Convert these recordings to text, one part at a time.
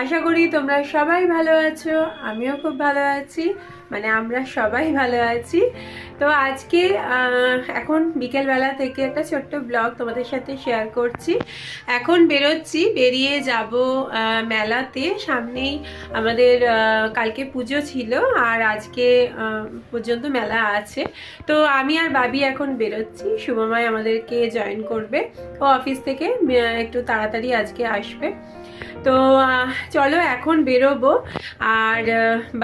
আশা করি তোমরা সবাই ভালো আছো, আমিও খুব ভালো আছি মানে আমরা সবাই ভালো আছি। তো আজকে এখন বিকেলবেলা থেকে একটা ছোট্ট ব্লগ তোমাদের সাথে শেয়ার করছি। এখন বেরোচ্ছি, বেরিয়ে যাব মেলাতে। সামনেই আমাদের কালকে পুজো ছিল, আর আজকে পর্যন্ত মেলা আছে। তো আমি আর বাবি এখন বেরোচ্ছি, শুভময় আমাদেরকে জয়েন করবে। ও অফিস থেকে একটু তাড়াতাড়ি আজকে আসবে। তো চলো এখন বেরোবো। আর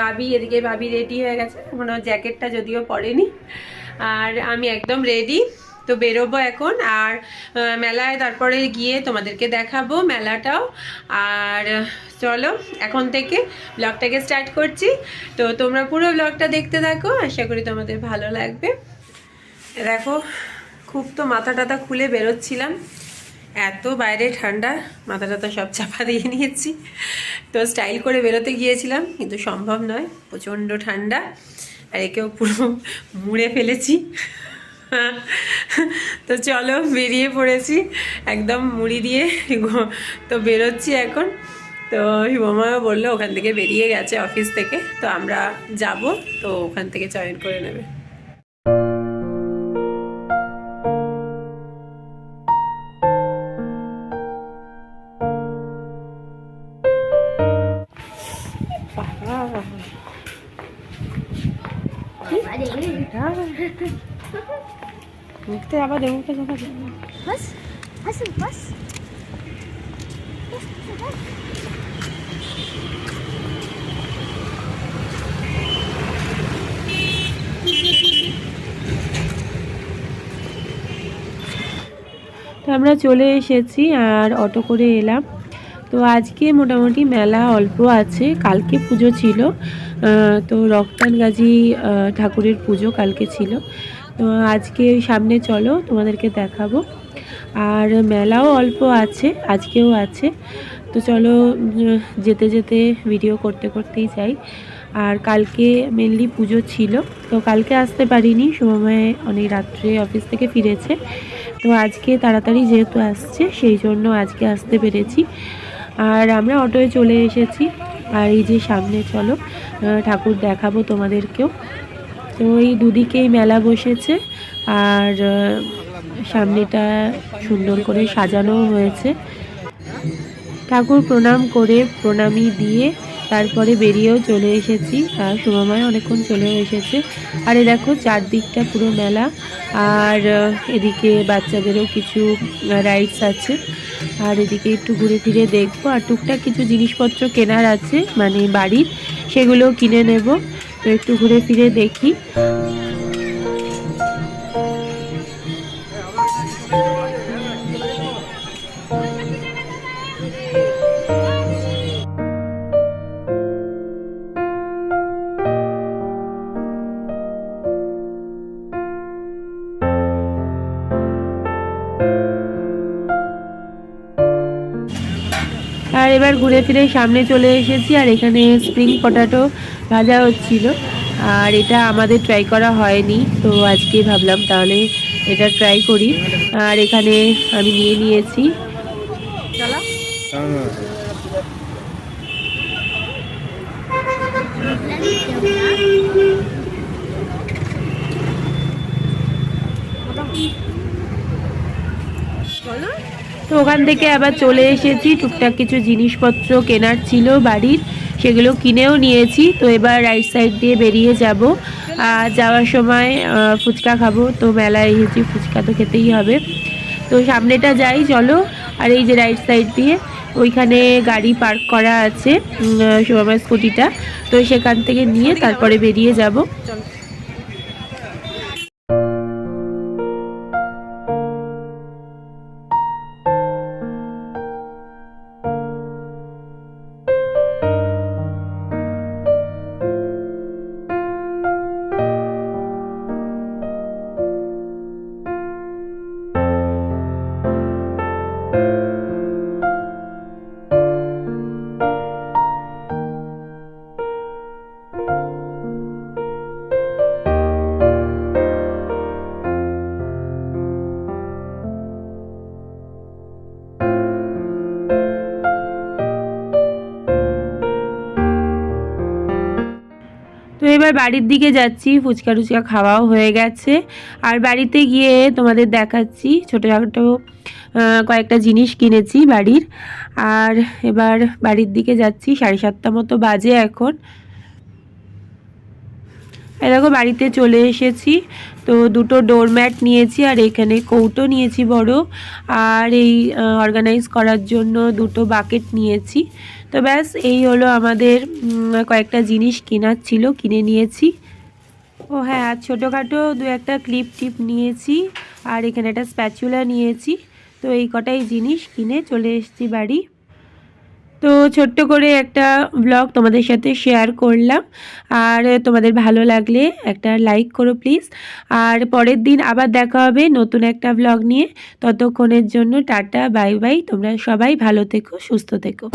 বাবি এদিকে, বাবি রেডি হয়ে গেছে। এখনও জ্যাকেটটা যদিও পরেনি। আর আমি একদম রেডি তো বেরোবো এখন। আর মেলায় তারপরে গিয়ে তোমাদেরকে দেখাবো মেলাটাও। আর, চলো, এখন থেকে ব্লগটাকে স্টার্ট করছি। তো তোমরা পুরো ব্লগটা দেখতে থাকো। আশা করি তোমাদের ভালো লাগবে। দেখো, খুব তো মাথা টাথা খুলে বেরোচ্ছিলাম। এত বাইরে ঠান্ডা মাথা টাথা সব চাপা দিয়ে নিয়েছি। তো স্টাইল করে বেরোতে গিয়েছিলাম, কিন্তু সম্ভব নয়, প্রচণ্ড ঠান্ডা। আর একেও পুরো মুড়ে ফেলেছি। তো চলো বেরিয়ে পড়েছি, একদম মুড়ি দিয়ে তো বেরোচ্ছি এখন। তো হিমমাও বলল, ওখান থেকে বেরিয়ে গেছে অফিস থেকে, তো আমরা যাব, তো ওখান থেকে জয়েন করে নেবে। মুখতে আবার দে মুখতে যাবা দে। Was? Was তো আমরা চলে এসেছি আর অটো করে এলাম তো আজকে মোটামুটি মেলা অল্প আছে, কালকে পুজো ছিল। তো রক্তান গাজী ঠাকুরের পুজো কালকে ছিল। তো আজকে সামনে চলো, তোমাদেরকে দেখাবো। আর মেলাও অল্প আছে, আজকেও আছে। তো চলো যেতে যেতে ভিডিও করতে করতেই যাই। আর কালকে মেনলি পুজো ছিল। তো কালকে আসতে পারিনি, সময় অনেক রাত্রে অফিস থেকে ফিরেছে। তো আজকে তাড়াতাড়ি যেহেতু আসছে, সেই জন্য আজকে আসতে পেরেছি। আর আমরা অটোয় চলে এসেছি। আর এই যে সামনে চলো ঠাকুর দেখাবো তোমাদেরকেও। তো এই দুদিকেই মেলা বসেছে, আর সামনেটা সুন্দর করে সাজানো হয়েছে। ঠাকুর প্রণাম করে প্রণামী দিয়ে তারপরে বেরিয়েও চলে এসেছি, আর সুমামায় অনেকক্ষণ চলেও এসেছে। আর এ দেখো, চারদিকটা পুরো মেলা, আর এদিকে বাচ্চাদেরও কিছু রাইডস আছে। আর এদিকে একটু ঘুরে ফিরে দেখব। আর টুকটাক কিছু জিনিসপত্র কেনার আছে মানে বাড়ির, সেগুলো কিনে নেব। তো একটু ঘুরে ফিরে দেখি। এবার ঘুরে ফিরে সামনে চলে এসেছি, আর এখানে স্প্রিং পটাটো ভাজা হচ্ছিল, আর এটা আমাদের ট্রাই করা হয়নি, তো আজকে ভাবলাম তাহলে এটা ট্রাই করি, আর এখানে আমি নিয়ে নিয়েছি। তো ওখান থেকে আবার চলে এসেছি। টুকটাক কিছু জিনিসপত্র কেনার ছিল বাড়ির, সেগুলো কিনেও নিয়েছি। তো এবার রাইট সাইড দিয়ে বেরিয়ে যাব। আর যাওয়ার সময় ফুচকা খাব। তো মেলায় এসেছি, ফুচকা তো খেতেই হবে। তো সামনেটা যাই, চলো। আর এই যে রাইট সাইড দিয়ে, ওইখানে গাড়ি পার্ক করা আছে আমার স্কুটিটা। তো সেখান থেকে নিয়ে তারপরে বেরিয়ে যাব। এবার বাড়ির দিকে যাচ্ছি ফুচকা টুচকা খাওয়াও হয়ে গেছে। আর বাড়িতে গিয়ে তোমাদের দেখাচ্ছি ছোটো ছোটো আহ, কয়েকটা জিনিস কিনেছি বাড়ির। আর এবার বাড়ির দিকে যাচ্ছি সাড়ে সাতটা মতো বাজে এখন। এই দেখো বাড়িতে চলে এসেছি। তো দুটো ডোরম্যাট নিয়েছি আর এখানে কৌটো নিয়েছি বড়। আর এই অর্গানাইজ করার জন্য দুটো বাকেট নিয়েছি। তো ব্যাস, এই হলো আমাদের কয়েকটা জিনিস কেনার ছিল, কিনে নিয়েছি। ও হ্যাঁ আর ছোটোখাটো দু একটা ক্লিপ টিপ নিয়েছি। আর এখানে একটা স্প্যাচুলা নিয়েছি। তো এই কটাই জিনিস কিনে চলে এসেছি বাড়ি। তো ছোট্ট করে একটা ব্লগ তোমাদের সাথে শেয়ার করলাম। আর তোমাদের ভালো লাগলে একটা লাইক করো প্লিজ আর পরের দিন আবার দেখা হবে নতুন একটা ব্লগ নিয়ে। ততক্ষণের জন্য টাটা বাই বাই তোমরা সবাই ভালো থেকো, সুস্থ থেকো।